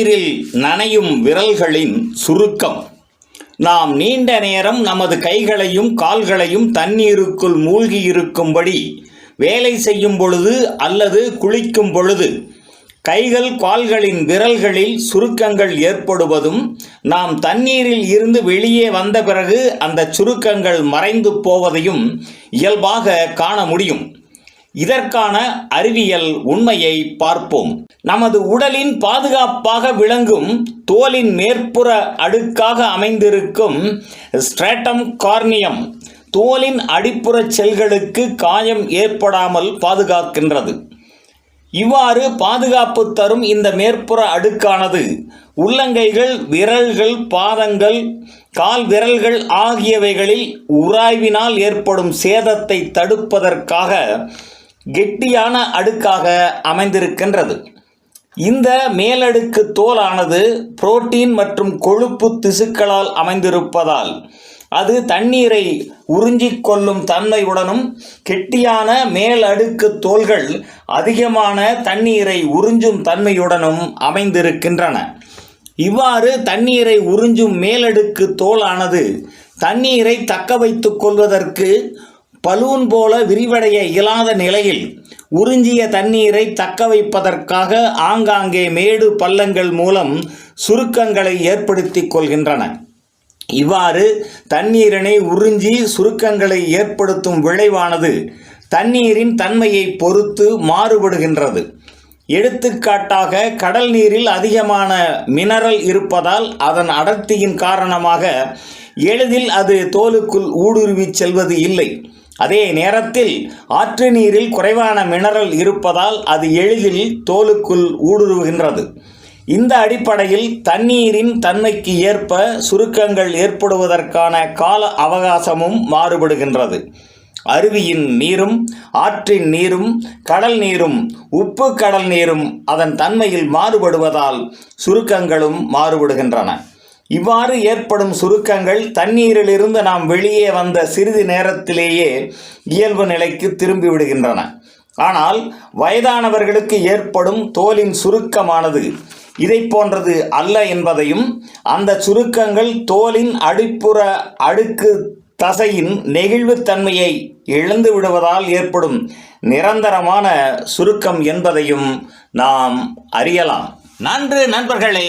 தண்ணீரில் நனையும் விரல்களின் சுருக்கம். நாம் நீண்ட நேரம் நமது கைகளையும் கால்களையும் தண்ணீருக்குள் மூழ்கி இருக்கும்படி வேலை செய்யும் பொழுது அல்லது குளிக்கும் பொழுது கைகள் கால்களின் விரல்களில் சுருக்கங்கள் ஏற்படுவதும் நாம் தண்ணீரில் இருந்து வெளியே வந்த பிறகு அந்த சுருக்கங்கள் மறைந்து போவதையும் இயல்பாக காண முடியும். இதற்கான அறிவியல் உண்மையை பார்ப்போம். நமது உடலின் பாதுகாப்பாக விளங்கும் தோலின் மேற்புற அடுக்காக அமைந்திருக்கும் ஸ்ட்ராட்டம் கார்னியம் தோலின் அடிப்புற செல்களுக்கு காயம் ஏற்படாமல் பாதுகாக்கின்றது. இவ்வாறு பாதுகாப்பு தரும் இந்த மேற்புற அடுக்கானது உள்ளங்கைகள் விரல்கள் பாதங்கள் கால் விரல்கள் ஆகியவைகளில் உராய்வினால் ஏற்படும் சேதத்தை தடுப்பதற்காக கெட்டியான அடுக்காக அமைந்திருக்கின்றது. இந்த மேலடுக்கு தோலானது புரோட்டீன் மற்றும் கொழுப்பு திசுக்களால் அமைந்திருப்பதால் அது தண்ணீரை உறிஞ்சிக் கொள்ளும் தன்மையுடனும் கெட்டியான மேலடுக்கு தோள்கள் அதிகமான தண்ணீரை உறிஞ்சும் தன்மையுடனும் அமைந்திருக்கின்றன. இவ்வாறு தண்ணீரை உறிஞ்சும் மேலடுக்கு தோலானது தண்ணீரை தக்க வைத்துக் கொள்வதற்கு பலூன் போல விரிவடைய இயலாத நிலையில் உறிஞ்சிய தண்ணீரை தக்க வைப்பதற்காக ஆங்காங்கே மேடு பள்ளங்கள் மூலம் சுருக்கங்களை ஏற்படுத்திக் கொள்கின்றன. இவ்வாறு தண்ணீரினை உறிஞ்சி சுருக்கங்களை ஏற்படுத்தும் விளைவானது தண்ணீரின் தன்மையை பொறுத்து மாறுபடுகின்றது. எடுத்துக்காட்டாக கடல் நீரில் அதிகமான மினரல் இருப்பதால் அதன் அடர்த்தியின் காரணமாக எளிதில் அது தோலுக்குள் ஊடுருவி செல்வது இல்லை. அதே நேரத்தில் ஆற்று நீரில் குறைவான மினரல் இருப்பதால் அது எளிதில் தோலுக்குள் ஊடுருவுகின்றது. இந்த அடிப்படையில் தண்ணீரின் தன்மைக்கு ஏற்ப சுருக்கங்கள் ஏற்படுவதற்கான கால அவகாசமும் மாறுபடுகின்றது. அருவியின் நீரும் ஆற்றின் நீரும் கடல் நீரும் உப்பு கடல் நீரும் அதன் தன்மையில் மாறுபடுவதால் சுருக்கங்களும் மாறுபடுகின்றன. இவ்வாறு ஏற்படும் சுருக்கங்கள் தண்ணீரிலிருந்து நாம் வெளியே வந்த சிறிது நேரத்திலேயே இயல்பு நிலைக்கு திரும்பி விடுகின்றன. ஆனால் வயதானவர்களுக்கு ஏற்படும் தோலின் சுருக்கமானது இதை போன்றது அல்ல என்பதையும் அந்த சுருக்கங்கள் தோலின் அடிப்புற அடுக்கு தசையின் நெகிழ்வுத்தன்மையை இழந்து விடுவதால் ஏற்படும் நிரந்தரமான சுருக்கம் என்பதையும் நாம் அறியலாம். நன்று நண்பர்களே.